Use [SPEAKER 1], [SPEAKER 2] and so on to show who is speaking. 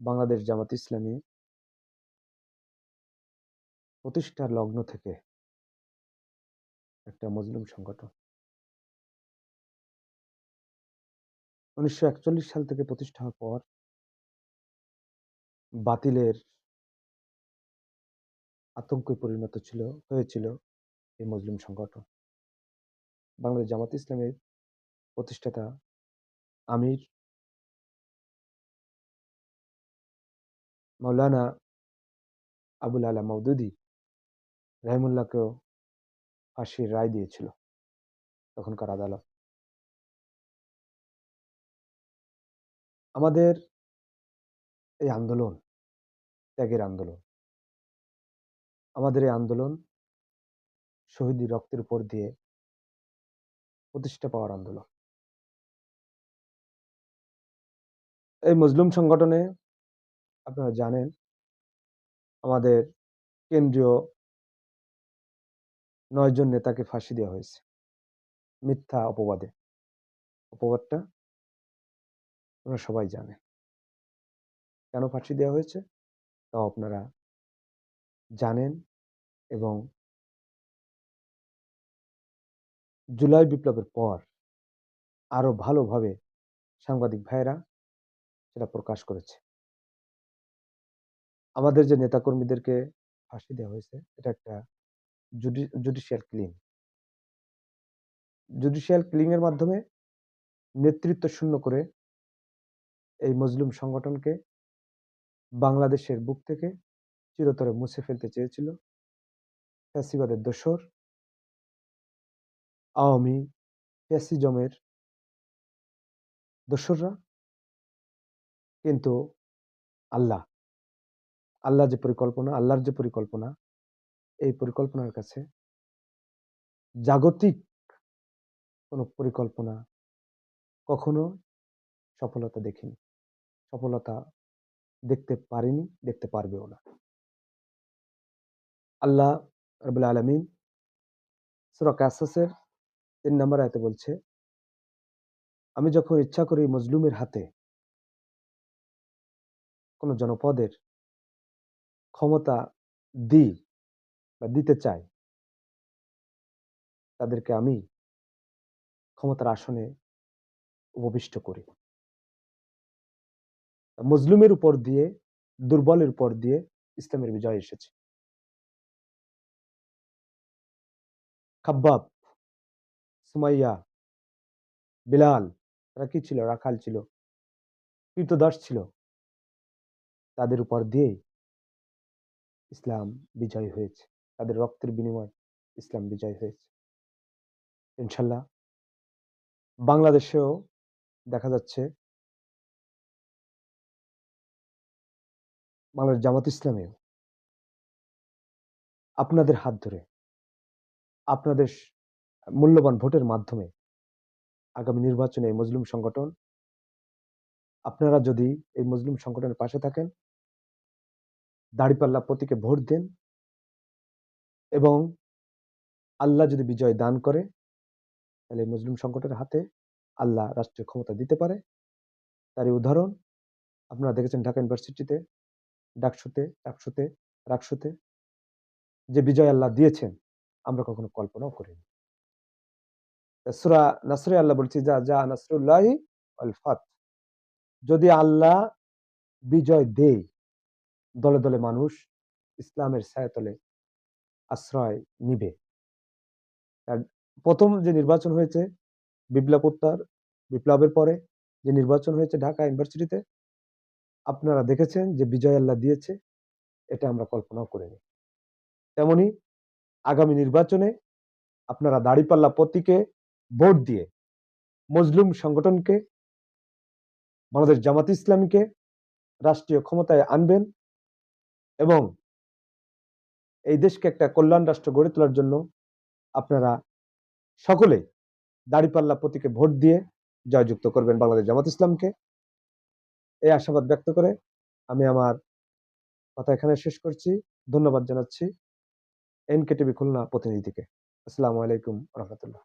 [SPEAKER 1] বাংলাদেশ জামাত ইসলামী প্রতিষ্ঠার লগ্ন থেকে একটা মজলুম সংগঠন। উনিশশো একচল্লিশ সাল থেকে প্রতিষ্ঠা হওয়ার পর বাতিলের আতঙ্কে পরিণত ছিল, হয়েছিল এই মজলুম সংগঠন। বাংলাদেশ জামাত ইসলামের প্রতিষ্ঠাতা আমির মৌলানা আবুল আলা মৌদুদি রাহিমুল্লাহকেও ফাঁসির রায় দিয়েছিল তখনকার আদালত। আমাদের এই আন্দোলন, ত্যাগের আন্দোলন, আমাদের এই আন্দোলন শহীদ রক্তের উপর দিয়ে প্রতিষ্ঠা পাওয়ার আন্দোলন। এই মুসলিম সংগঠনে আপনারা জানেন, আমাদের কেন্দ্রীয় নয়জন নেতাকে ফাঁসি দেওয়া হয়েছে। মিথ্যা অপবাদে। অপবাদটা আপনারা সবাই জানেন। কেন ফাঁসি দেওয়া হয়েছে? তাও আপনারা জানেন এবং জুলাই বিপ্লবের পর আরও ভালোভাবে সাংবাদিক ভাইয়েরা সেটা প্রকাশ করেছে। আমাদের যে নেতাকর্মীদেরকে ফাঁসি দেওয়া হয়েছে, এটা একটা জুডিশিয়াল ক্লিন। জুডিশিয়াল ক্লিং এর মাধ্যমে নেতৃত্ব শূন্য করে এই মজলুম সংগঠনকে বাংলাদেশের বুক থেকে চিরতরে মুছে ফেলতে চেয়েছিল ফ্যাসিবাদের দোসর আওয়ামী ফ্যাসিজমের দোসররা। কিন্তু আল্লাহ আল্লাহ যে পরিকল্পনা, আল্লাহর যে পরিকল্পনা, এই পরিকল্পনার কাছে জাগতিক কোনো পরিকল্পনা কখনো সফলতা দেখিনি। সফলতা দেখতে পারিনি, দেখতে পারবেও না। আল্লাহ রবুল আলমিন সুরক আসাসের তিন নম্বর আয়তে বলছে, আমি যখন ইচ্ছা করি মজলুমের হাতে কোনো জনপদের ক্ষমতা দিই বা দিতে চাই, তাদেরকে আমি ক্ষমতার আসনে উপবিষ্ট করি। মজলুমের উপর দিয়ে, দুর্বলের উপর দিয়ে ইসলামের বিজয় এসেছে। খাব্বাব, সুমাইয়া, বিলাল, তারা কি ছিল? রাখাল ছিল। কীর্তদাস ছিল। তাদের উপর দিয়ে ইসলাম বিজয় হয়েছে। তাদের রক্তের বিনিময় ইসলাম বিজয় হয়েছে। ইনশাল্লাহ বাংলাদেশেও দেখা যাচ্ছে বাংলাদেশ জামাত ইসলামেও আপনাদের হাত ধরে আপনাদের মূল্যবান ভোটের মাধ্যমে আগামী নির্বাচনে এই মুসলিম সংগঠন, আপনারা যদি এই মুসলিম সংগঠনের পাশে থাকেন দাড়িপাল্লা প্রতীকে ভোট দেন এবং আল্লাহ যদি বিজয় দান করে, তাহলে মুসলিম সংকটের হাতে আল্লাহ রাষ্ট্রীয় ক্ষমতা দিতে পারে। তারই উদাহরণ, আপনারা দেখেছেন ঢাকা ইউনিভার্সিটিতে, ডাকসুতে ডাকসুতে রাকসুতে যে বিজয় আল্লাহ দিয়েছেন, আমরা কখনো কল্পনাও করিনি। সুরা নাসরে আল্লাহ বলছি যা যা নাসরুল্লাহি আল ফাত। যদি আল্লাহ বিজয় দেয় দলে দলে মানুষ ইসলামের ছায়াতলে আশ্রয় নিবে। আর প্রথম যে নির্বাচন হয়েছে বিপ্লবোত্তর, বিপ্লবের পরে যে নির্বাচন হয়েছে ঢাকা ইউনিভার্সিটিতে, আপনারা দেখেছেন যে বিজয় আল্লাহ দিয়েছে, এটা আমরা কল্পনাও করিনি। তেমনি আগামী নির্বাচনে আপনারা দাড়িপাল্লা প্রতীকে ভোট দিয়ে মজলুম সংগঠনকে, বাংলাদেশ জামাত ইসলামীকে রাষ্ট্রীয় ক্ষমতায় আনবেন এবং এই দেশকে একটা কল্যাণ রাষ্ট্র গড়ে তোলার জন্য আপনারা সকলে দাড়িপাল্লা প্রতীকে ভোট দিয়ে জয়যুক্ত করবেন বাংলাদেশ জামাত ইসলামকে। এই আশাবাদ ব্যক্ত করে আমি আমার কথা এখানে শেষ করছি। ধন্যবাদ জানাচ্ছি এনকে টিভি খুলনা প্রতিনিধিকে। আসসালামু আলাইকুম রহমতুল্লাহ।